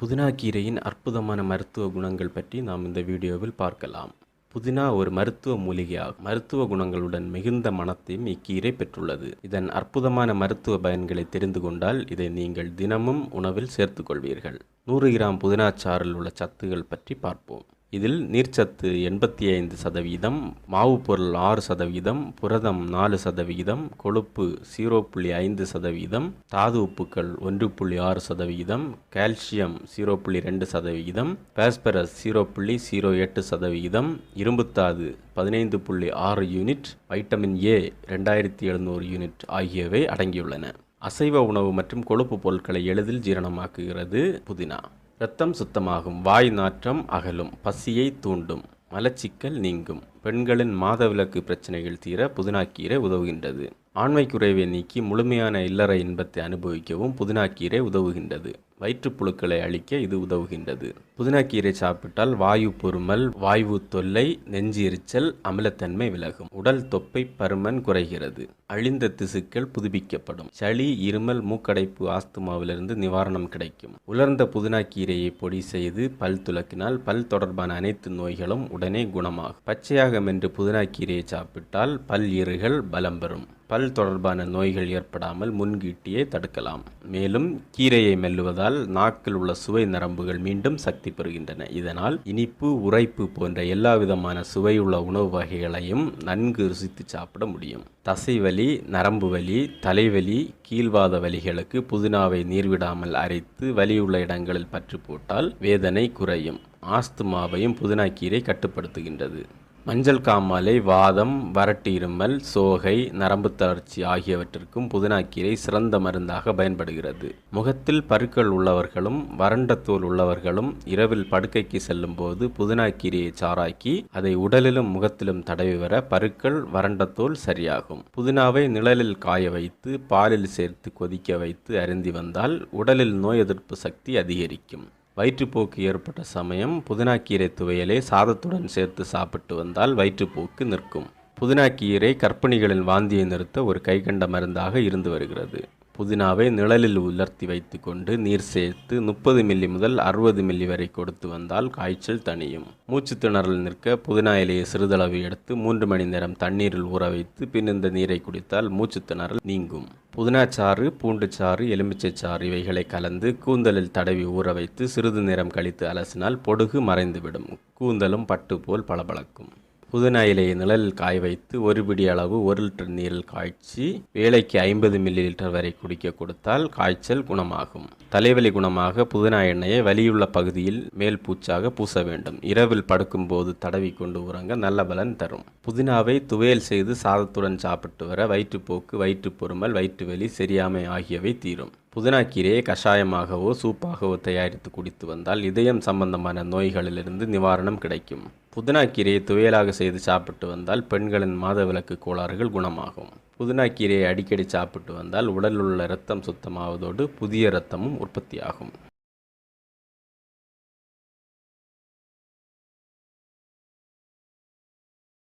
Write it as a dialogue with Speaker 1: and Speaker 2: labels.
Speaker 1: புதினா கீரையின் அற்புதமான மருத்துவ குணங்கள் பற்றி நாம் இந்த வீடியோவில் பார்க்கலாம். புதினா ஒரு மருத்துவ மூலிகையாகும் மருத்துவ குணங்களுடன் மிகுந்த மனத்தையும் இக்கீரை பெற்றுள்ளது. இதன் அற்புதமான மருத்துவ பயன்களை தெரிந்து கொண்டால் இதை நீங்கள் தினமும் உணவில் சேர்த்துக்கொள்வீர்கள் நூறு கிராம் புதினா சாறில் உள்ள சத்துகள் பற்றி பார்ப்போம். இதில் நீர்ச்சத்து எண்பத்தி ஐந்து சதவீதம் மாவு பொருள் ஆறு சதவீதம் புரதம் நாலு சதவீதம் கொழுப்பு ஜீரோ புள்ளி ஐந்து சதவீதம் தாது உப்புக்கள் ஒன்று புள்ளி ஆறு சதவீதம் கால்சியம் ஜீரோ புள்ளி ரெண்டு சதவீதம் பாஸ்பரஸ் ஜீரோ புள்ளி ஜீரோ எட்டு சதவீதம் இரும்புத்தாது பதினைந்து புள்ளி ஆறு யூனிட் வைட்டமின் ஏ ரெண்டாயிரத்தி எழுநூறு யூனிட் ஆகியவை அடங்கியுள்ளன. அசைவ உணவு மற்றும் கொழுப்பு பொருட்களை எளிதில் ஜீரணமாக்குகிறது புதினா. இரத்தம் சுத்தமாகும். வாய் நாற்றம் அகலும். பசியை தூண்டும். மலச்சிக்கல் நீங்கும். பெண்களின் மாதவிலக்கு பிரச்சனைகள் தீர புதினாக்கீரை உதவுகின்றது. ஆண்மை குறைவை நீக்கி முழுமையான இல்லற இன்பத்தை அனுபவிக்கவும் புதினாக்கீரை உதவுகின்றது. வயிற்றுப்புழுக்களை அழிக்க இது உதவுகின்றது. புதினாக்கீரை சாப்பிட்டால் வாயு பொறுமல் வாயு தொல்லை நெஞ்சு எரிச்சல் அமிலத்தன்மை விலகும். உடல் தொப்பை பருமன் குறைகிறது. அழிந்த திசுக்கள் புதுப்பிக்கப்படும். சளி இருமல் மூக்கடைப்பு ஆஸ்துமாவிலிருந்து நிவாரணம் கிடைக்கும். உலர்ந்த புதினாக்கீரையை பொடி செய்து பல் துலக்கினால் பல் தொடர்பான அனைத்து நோய்களும் உடனே குணமாகும். பச்சையாக என்று புதினாக்கீரையை சாப்பிட்டால் பல் இறுகள் பலம் பெறும். பல் தொடர்பான நோய்கள் ஏற்படாமல் முன்கீட்டியை தடுக்கலாம். மேலும் கீரையை மெல்லுவதால் நாக்கில் உள்ள சுவை நரம்புகள் மீண்டும் சக்தி பெறுகின்றன. இதனால் இனிப்பு உரைப்பு போன்ற எல்லா விதமான சுவையுள்ள உணவு வகைகளையும் நன்கு ருசித்து சாப்பிட முடியும். தசைவலி நரம்பு வலி தலைவலி கீழ்வாத வலிகளுக்கு புதினாவை நீர்விடாமல் அரைத்து வலியுள்ள இடங்களில் பற்று போட்டால் வேதனை குறையும். ஆஸ்துமாவையும் புதினாக்கீரை கட்டுப்படுத்துகின்றது. மஞ்சள் காமாலை வாதம் வறட்டு இருமல் சோகை நரம்பு தளர்ச்சி ஆகியவற்றிற்கும் புதினாக்கீரை சிறந்த மருந்தாக பயன்படுகிறது. முகத்தில் பருக்கள் உள்ளவர்களும் வறண்ட தோல் உள்ளவர்களும் இரவில் படுக்கைக்கு செல்லும் போது புதினாக்கீரையை சாராக்கி அதை உடலிலும் முகத்திலும் தடவி வர பருக்கள் வறண்ட தோல் சரியாகும். புதினாவை நிழலில் காய வைத்து பாலில் சேர்த்து கொதிக்க வைத்து அருந்தி வந்தால் உடலில் நோய் எதிர்ப்பு சக்தி அதிகரிக்கும். வயிற்றுப்போக்கு ஏற்பட்ட சமயம் புதினாக்கீரை துவையலை சாதத்துடன் சேர்த்து சாப்பிட்டு வந்தால் வயிற்றுப்போக்கு நிற்கும். புதினாக்கீரை கர்ப்பிணிகளின் வாந்தியை நிறுத்த ஒரு கைகண்ட மருந்தாக இருந்து வருகிறது. புதினாவை நிழலில் உலர்த்தி வைத்துக்கொண்டு நீர் சேர்த்து முப்பது மில்லி முதல் அறுபது மில்லி வரை கொடுத்து வந்தால் காய்ச்சல் தணியும். மூச்சு திணறல் நிற்க புதினா இலையை சிறிதளவு எடுத்து மூன்று மணி நேரம் தண்ணீரில் ஊற வைத்து பின் இந்த நீரை குடித்தால் மூச்சு திணறல் நீங்கும். புதினாச்சாறு பூண்டுச்சாறு எலுமிச்சைச்சாறு இவைகளை கலந்து கூந்தலில் தடவி ஊற வைத்து சிறிது நேரம் கழித்து அலசினால் பொடுகு மறைந்துவிடும். கூந்தலும் பட்டு போல் பளபளக்கும். புதினா இலையை நிழலில் காய வைத்து ஒரு பிடி அளவு ஒரு லிட்டர் நீரில் காய்ச்சி வேலைக்கு ஐம்பது மில்லி லிட்டர் வரை குடிக்க கொடுத்தால் காய்ச்சல் குணமாகும். தலைவலி குணமாக புதினா எண்ணெயை வலியுள்ள பகுதியில் மேல் பூச்சாக பூச வேண்டும். இரவில் படுக்கும்போது தடவி கொண்டு உறங்க நல்ல பலன் தரும். புதினாவை துவையல் செய்து சாதத்துடன் சாப்பிட்டு வர வயிற்றுப்போக்கு வயிற்று பொறுமல் வயிற்று வயிற்றுவலி சரியாமை ஆகியவை தீரும். புதினாக்கீரையை கஷாயமாகவோ சூப்பாகவோ தயாரித்து குடித்து வந்தால் இதயம் சம்பந்தமான நோய்களிலிருந்து நிவாரணம் கிடைக்கும். புதினாக்கீரையை துவையலாக செய்து சாப்பிட்டு வந்தால் பெண்களின் மாதவிலக்கு கோளாறுகள் குணமாகும். புதினாக்கீரையை அடிக்கடி சாப்பிட்டு வந்தால் உடலில் உள்ள இரத்தம் சுத்தமாவதோடு புதிய இரத்தமும் உற்பத்தியாகும்.